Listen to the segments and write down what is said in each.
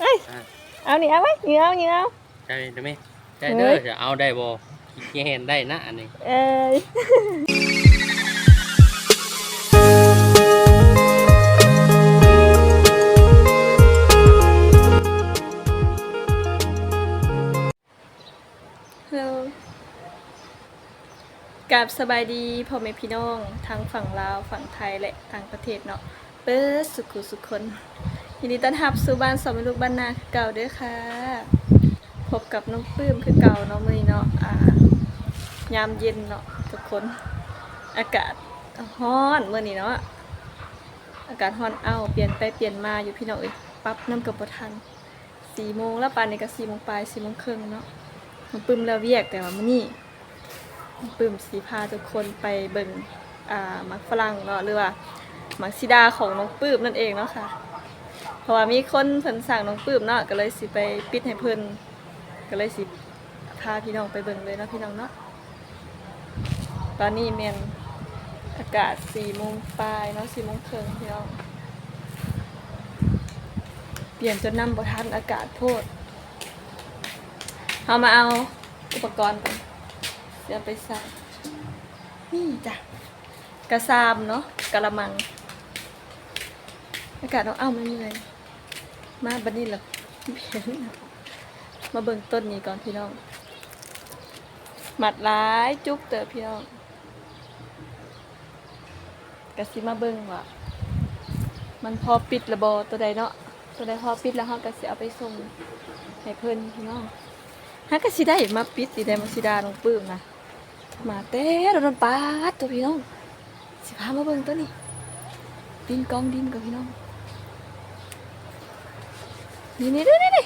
เอ้ยอะเอานี่เอาไว้เหนียวเหนียวใจได้ไหมใจเด้อจะเอาได้บ่ขี้เห็นได้นะอันนี้เอ้ยฮัลโหลกับสบายดีพ่อแม่พี่น้องทั้งฝั่งลาวฝั่งไทยและต่างประเทศเนาะเปิดสุขุสุขคน ยินดีต้อนรับสู่บ้านสองแม่ลูกบ้านนาเก่าด้อค่ะ พบกับน้องปื้มคือเก่าเนาะมือเนาะอ่ายามเย็นเนาะทุกคนอากาศร้อนเมื้อนี้เนาะอากาศร้อนเอ้าเปลี่ยนไปเปลี่ยนมาอยู่พี่น้องเอ้ยปรับน้ำกับบ่ทันสี่โมงแล้วปานนี้ก็สี่โมงปลายสี่โมงครึ่งเนาะน้องปื้มแล้วเวียกแต่ว่ามื้อนี้ปื้มสีพาทุกคนไปเบิ่งอ่ามักฝรั่งเนาะหรือว่ามักซิดาของน้องปื้มนั่นเองเนาะค่ะ เพราะว่ามีคนเพิ่นสั่งน้องปื้มเนาะก็เลยสิไปปิดให้เพิ่นก็เลยสิพาพี่น้องไปเบิ่งเลยเนาะพี่น้องเนาะตอนนี้เมนอากาศสี่โมงปลายเนาะสี่โมงครึ่งพี่น้องเปลี่ยนจนน้ำบ่ทันอากาศโพดเอามาเอาอุปกรณ์กันเดี๋ยวไปใส่นี่จ้ะกระซามเนาะกระมัง อากาศเอาเอาไม่มีเลย มาบัดนี้เหรอเห็นมาเบิ่งต้นนี้ก่อนพี่น้องหมัดร้ายจุ๊บเตอพี่น้องกะสิมาเบิ่งว่ามันพอปิดระบอตัวใดเนาะตัวใดพอปิดแล้วเฮาก็สิเอาไปส่งให้เพิ่นพี่น้องฮะก็สิได้มาปิดสิได้มาสิดาน้องปื้มนะมาเต้โดนปาดตัวพี่น้องสิพามาเบิ่งตัวนี้ดินกองดินกับพี่น้อง นี่นี่นี่นี่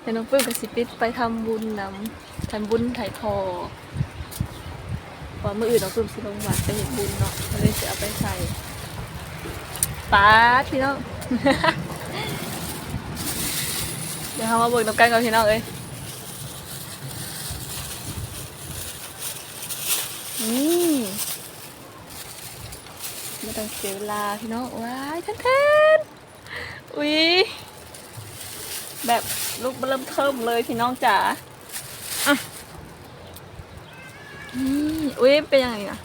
เดี๋ยวน้องปื้มกับสิปิดไปทำบุญนำทำบุญไถ่ทอพอมื่ออื่นน้องปื้มสิลงวัดไปเห็นบุญเนาะเลยจะเอาไปใส่ป้าพี่น้องเดี๋ยวเรามาเบิกน้ำกันกับพี่น้องเอ้ยนี่ไม่ต้องเสียเวลาพี่น้องว้ายท่านท่านอุ๊ย แบบลูกเริ่มเทิมเลยพี่น้องจ๋าอะอุ้ยเป็นยังไงอะ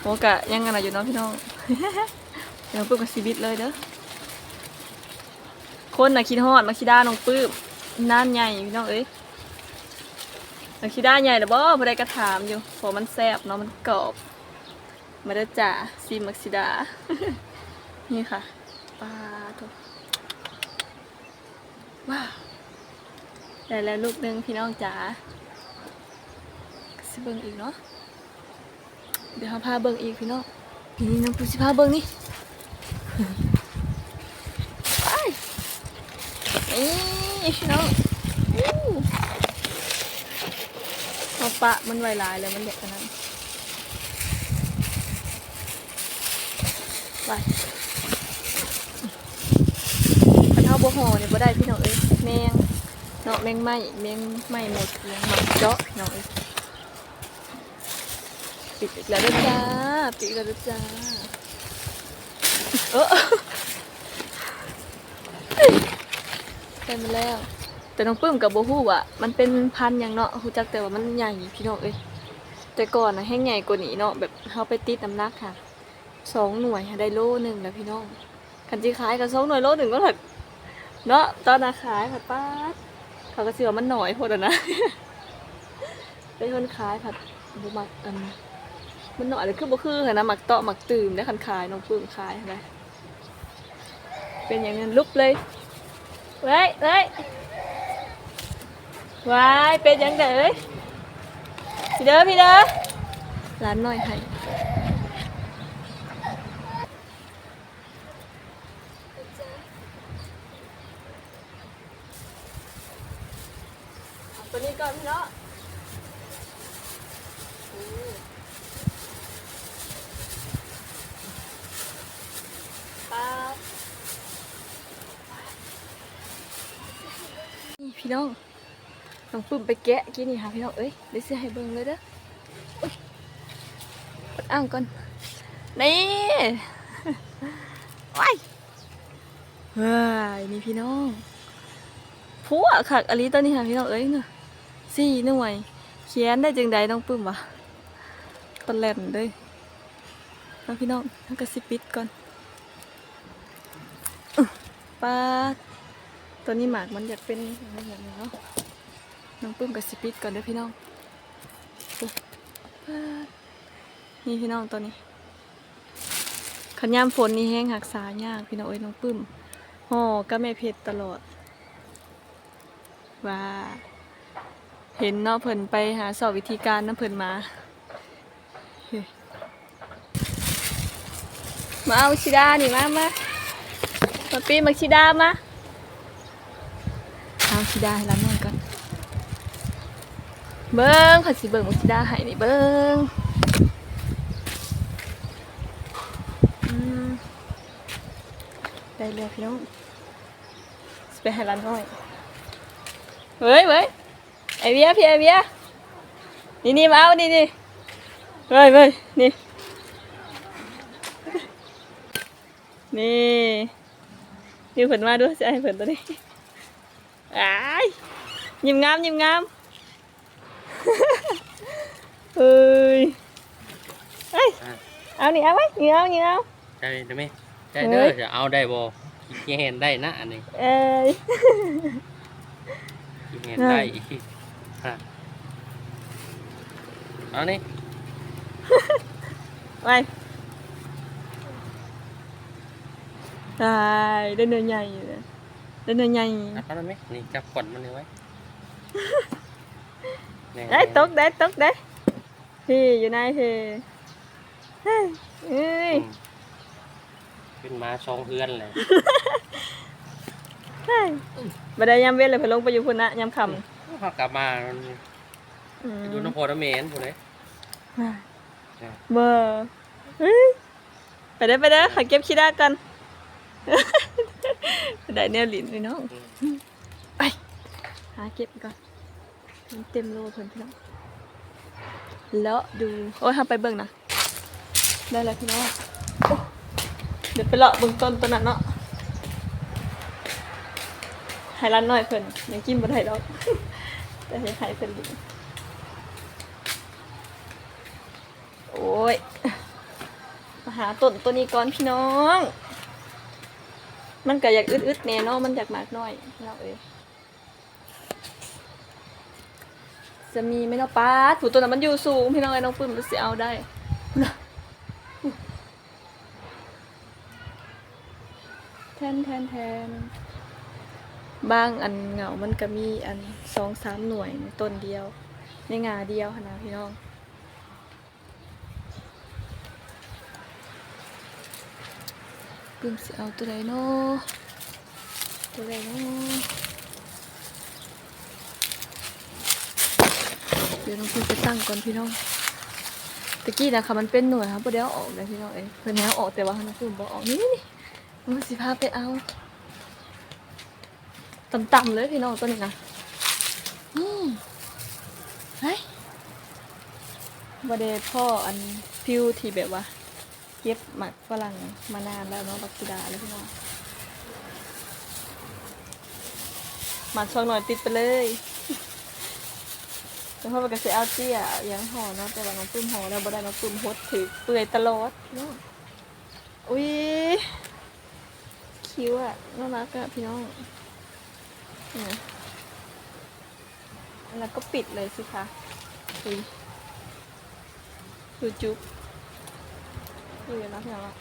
โหกะยังไงอยู่เนาะพี่น้องเดี๋ยวน้องปื้มกับชีวิตเลยเด้อคนนะคิดฮอดมาคิด้าน้องปื้มน่านใหญ่พี่น้องเอ้ยมาคิด้าใหญ่หรือบ่พอได้กระถามอยู่เพราะมันแซ่บเนาะมันกรอบมาเด้อจ๋าซีมักซิดานี่ค่ะปลาทุก ว้าวได้แล้วลูกหนึ่งพี่น้องจ๋าสิเบิ่งอีกเนาะเดี๋ยวเขาพาเบิ่งอีกพี่น้องนี่น้องปูสิพาเบิ่งนี่ไปนี่พี่น้องเอาปะมันไวลายเลยมันเด็กขนาดนั้นไป บัวหอเนี่ยบ่ได้พี่น้องเอ้ยแมงเนาะแมงไหม้แมงไหม้หมดแมงหมักเจาะพี่น้องเอ้ยปิดอีกแล้วด้อจ้าปิดแล้วด้อจ้าเออได้มาแล้ว แต่น้องปื้มกับโบฮู้อะมันเป็นพันธุ์หยังเนาะฮู้จักแต่ว่ามันใหญ่พี่น้องเอ้ยแต่ก่อนนะแห้งใหญ่กว่านี้เนาะแบบเขาไปติดน้ำนักค่ะสองหน่วยได้โลหนึ่งแล้วพี่น้องคันจีขายกับสองหน่วยโลหนึ่งก็แบบ เนาะตอนนาขายผัดป้าดเขาก็เสือมันหน่อยโพดอะนะเป็นคนขายผัดบุมักอันมันหน่อยเลยคือบ่คือค่ะนะหมักเตาะหมักตื่มได้คันขายน้องปื้มขายอะไรเป็นอย่างนั้นลุบเลยเว้ยเว้ยว้ายเป็นอย่างเด้อเอ้ยพี่เด้อพี่เด้อร้านหน่อยให้ ตัวนี้ก่อนพี่เนาะอืมครับนี่พี่น้องน้องปุ่มไปแกะกินนี่ค่ะพี่น้องเอ้ยเดี๋ยวซื้อให้เบิ่งเลยเด้อปดอ่างก่อน นี่ว้ายว้ายนี่พี่น้องผัวคักอลิตอนนี้ค่ะพี่น้องเอ้ยเนาะ สี่หน่วย เขียนได้จังใดน้องปึ้มวะตะแล่นเลยแล้วพี่น้องทั้งกระสิปิดก่อนอึ๊ะปาตัวนี้หมากมันอยากเป็นอะไรอย่างนี้เนาะน้องปึ้มกระสิปิดก่อนเด้อพี่น้องอุ๊ยปานี่พี่น้องตัวนี้ขันยามฝนนี่แห้งหักษายากพี่น้องเอ้ยน้องปึ้มห่อก็แม่เพชรตลอด ว่า เห็นเนาะเพิ่นไปหาสอบวิธีการน้ำเพิ่นมา มาเอาชิดานี่มามามาปีนมาชิดามาเอาชิดาให้ร้านนวดก่อนเบิ้งขอสิเบิ้งมาชิดาให้นี่เบิ้งได้เลยพี่น้องสิไปให้ร้านน้อยเฮ้ยเว้ย ไอเบียพี่ไอเบียนี่นี่มาเอานี่นี่เฮ้ยเฮ้ยนี่ นี่นี่เผินมาด้วยจะให้เผินตัวนี้อ้ายยิ้มงามยิ้มงามเฮ้ยเอ้ยเอานี่เอาไว้นี่เอานี่เอาใจได้ไหมใจเด้อจะเอาได้บ่ขี้เกียจได้นะอันนี้เอ้ยขี้เกียจได้ฮะเอานี่ไปตายได้เนื้อใหญ่อยู่เลยได้เนื้อใหญ่เอาเข้าได้ ไหมนี่จับขวดมันนี่ไว้แน่ได้ตกได้ตกได้พี่อยู่ไหนพี่เฮ้ยเอ้อืยมขึ้นมาสองเพื่อนเลยเฮ้ยบันไดยามเว้นเลยเพิ่นลงไปอยู่พุ่นนะยามค่ พอกลับมามันำอืมดูน้ำพอน้ำเมนผู้ใดเบอร์เฮ้ยไปได้อไปได้อขอเก็บขี้ได้กัน ได้แนวลิ้นเลยน้องไปหาเก็บก่อนมันเต็มโลเพิ่นพี่น้องเลาะดูโอ้ยทำไปเบิ่งนะได้แล้วพี่น้องโอ้เดี๋ยวไปเลาะเบิ่งต้นตัวนั้นเนาะให้ร้านหน่อยเพิ่นยังกินบ่ได้ดอก แต่ให้ให้เพิ่นกินโอ้ย มาหาต้นตัวนี้ก่อนพี่น้อง มันก็อยากอึดๆแน่เนาะมันอยากมากน้อยพี่น้องเอ้ยจะมีไหม่เนาะป้าถูตัวนั้นมันอยู่สูงพี่น้องเอ้ยน้องปื้มมันสิเอาได้นะแทนแทนแทน บ้างอันเหงามันก็มีอันสองสามหน่วยในต้นเดียว ในงาเดียวนะพี่น้องปื้มสิเอาตัวใดเนาะตัวใดเนาะเดี๋ยวน้องปื้มไปตั้งก่อนพี่น้องตะกี้นะคะมันเป็นหน่วยครับพอเดี๋ยวออกเลยพี่น้องเอ้ยเพิ่อนให้เออกแต่ว่าน้องปื้มบอกออกนี่นี่นี่มันสิพาไปเอา ต่ำๆเลยพี่น้องตัวนี้นะอืมเฮ้ยบไดพ่ออันพิวที่แบบว่าเก็บหมักฝรั่งมานานแล้วเนาะบักซิดาแล้วพี่น้องหมักช่องหน่อยติดไปเลยแล้วพ่อก็จะเอาเตี้ยยังห่อเนาะแต่ว่าน้องปุ้มห่อแล้วบ่ได้น้องปุ้มฮดถือเปื่อยตลอดพี่น้องอุ้ยคิ้วอะน่ารักอะพี่น้องเนี่ย แล้วก็ปิดเลยสิคะอุ้ยดูจุ๊บอยู่นะพี่น้องอะ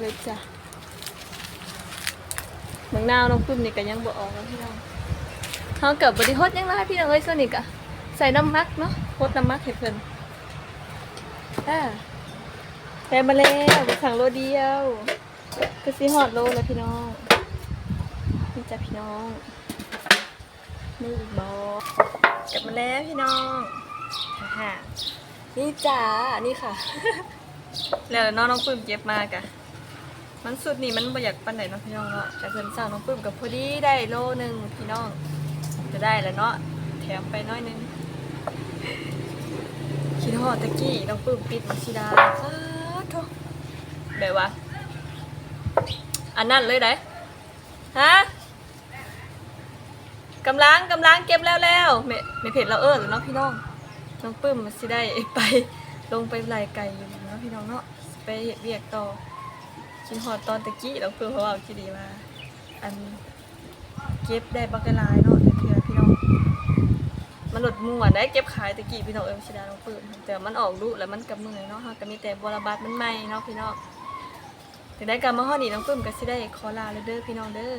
เลยจ้ะบางนาวน้องปุ้มนี่ก็ยังบ่ออกแล้วพี่น้องเขาเกิดบริโภคยังไงพี่น้องเอ้ยส่วนนี้ก็ใส่น้ำมักเนาะโคตรน้ำมักให้เพิ่นอ่าแต่มาแล้วสั่งโลเดียวก็สิฮอดโลแล้วพี่น้อง จ้ะพี่น้องนี่อีกบอกกลับมาแล้วพี่น้องฮ่านี่จ้านี่ค่ะ แล้วน้องน้องปื้มเก็บมากอะมันสุดนี่มันบ่อยากปันไหนเนาะพี่น้องเนาะแต่เพิ่นสั่งน้องปื้มกับพอดีได้โลหนึ่งพี่น้อง จะได้แล้วเนาะแถมไปน้อยนึงคิดฮอดตะกี้น้องปื้มปิดมัชิดาสาธุแบบว่าอันนั้นเลยได้ฮะ กำลังกำลังเก็บแล้วแล้วไม่ไม่เผ็ดเราเออหรือเนาะพี่น้องน้องปื้มมันสิได้ไปลงไปไล่ไก่อยู่เนาะพี่น้องเนาะไปเฮ็ดเวียกต่อกินหอดตอนตะกี้น้องปื้มเขาบอกคิดดีว่าอันเก็บได้บักกะลายเนาะเถื่อพี่น้องมันหลุดม่วนได้เก็บขายตะกี้พี่น้องเอ็มชิดาน้องปืนแต่มันออกลูกแล้วมันกับมือเนาะฮะก็มีแต่บัวรบัดมันใหม่เนาะพี่น้องถึงได้การมาฮอดนี่น้องปื้มก็สิได้ขอลาเลยเด้อพี่น้องเด้อ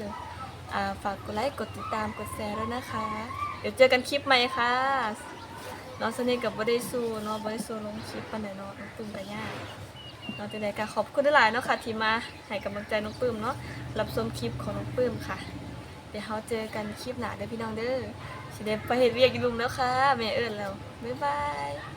ฝากกดไลค์กดติดตามกดแชร์ด้วยนะคะ เดี๋ยวเจอกันคลิปใหม่ค่ะน้องสนิทกับบ่ได้สู้เนาะบ่ได้สู้ลงคลิปปานใดเนาะน้องปื้มก็ยากน้องจะได้ก็ขอบคุณหลายเนาะค่ะที่มาให้กำลังใจน้องปื้มเนาะรับชมคลิปของน้องปื้มค่ะ เดี๋ยวเราเจอกันคลิปหน้าเด้อพี่น้องเด้อสิได้ไปเฮ็ดเวียกยู่มแล้วค่ะแม่เอิ้นแล้วบ๊ายบาย